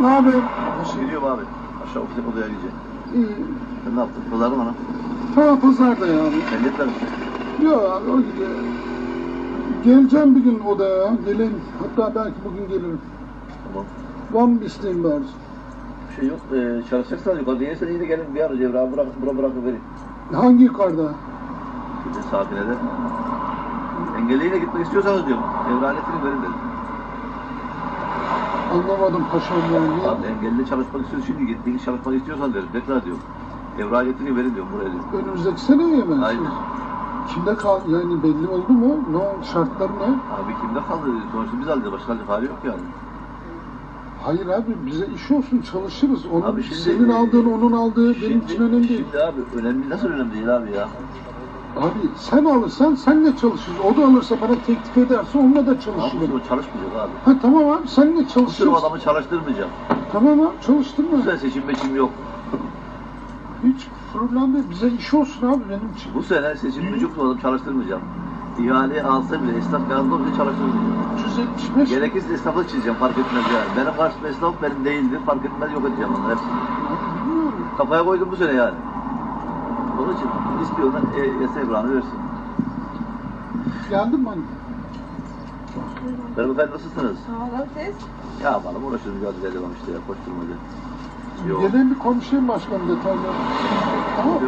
Ne haber? Nasıl gidiyorum abi? Aşağı ofise odaya gideceğim. İyi. Sen ne yaptın? Pazarı bana. Ha pazarda ya abi. Sen gitler misin? Yok abi o gidiyor. Geleceğim bir gün odaya ya. Geleyim. Hatta belki bugün gelirim. Tamam. Mı bir isteğin bari? Bir şey yok. Ee, çalışacaksan yukarı değilsen iyi de gelin bir ara Cevri abi bırak, bura bırakıp vereyim. Hangi yukarıda? Şimdi saatine de. Engelliyle gitmek istiyorsanız diyorum. Cevri aletini verin dedim. Anlamadım paşam yani. Abi engelli çalışmak istiyorsan şimdi gittiğin çalışmak istiyorsan derim. Bekle diyorum. Evra aletini verin diyorum buraya diyorum. Önümüzdeki seneye mi? Aynen. Kimde kal yani belli oldu mu? Ne oldu? Şartları ne? Abi kimde kaldı? Sonuçta biz alacağız. Başka alacak hali yok yani. Hayır abi bize iş olsun çalışırız. Onun Abi şimdi- senin aldığın onun aldığı benim için önemli değil. Şimdi abi önemli nasıl önemli değil abi ya. Abi sen alırsan senle çalışırız. O da alırsa bana teklif ederse onunla da Abi çalışırım. bu çalışmayacak abi. Ha tamam abi senle Bu sürü çalışırız. adamı çalıştırmayacağım. Tamam abi çalıştırma. Bu sene seçim meçim yok. Hiç problem değil. Bize iş olsun abi benim için. Bu sene seçim meçim yok adam çalıştırmayacağım. İhale alsa bile esnaf yanında bile çalıştırmayacağım. 375 Gerekirse esnaflık çizeceğim fark etmez yani. Benim karşımda esnaf benim değildir fark etmez yok edeceğim onları hepsini. Abi bilmiyorum. Kafaya koydum bu sene yani. Onun için istiyorlar e, Yasa İbrahim'i versin. Mi hani? Merhaba efendim nasılsınız? Sağ olun siz. Ya yapalım uğraşıyoruz mücadele devam işte ya koşturmaca. Yok. Geleyim bir konuşayım başkanım detaylı. Tamam.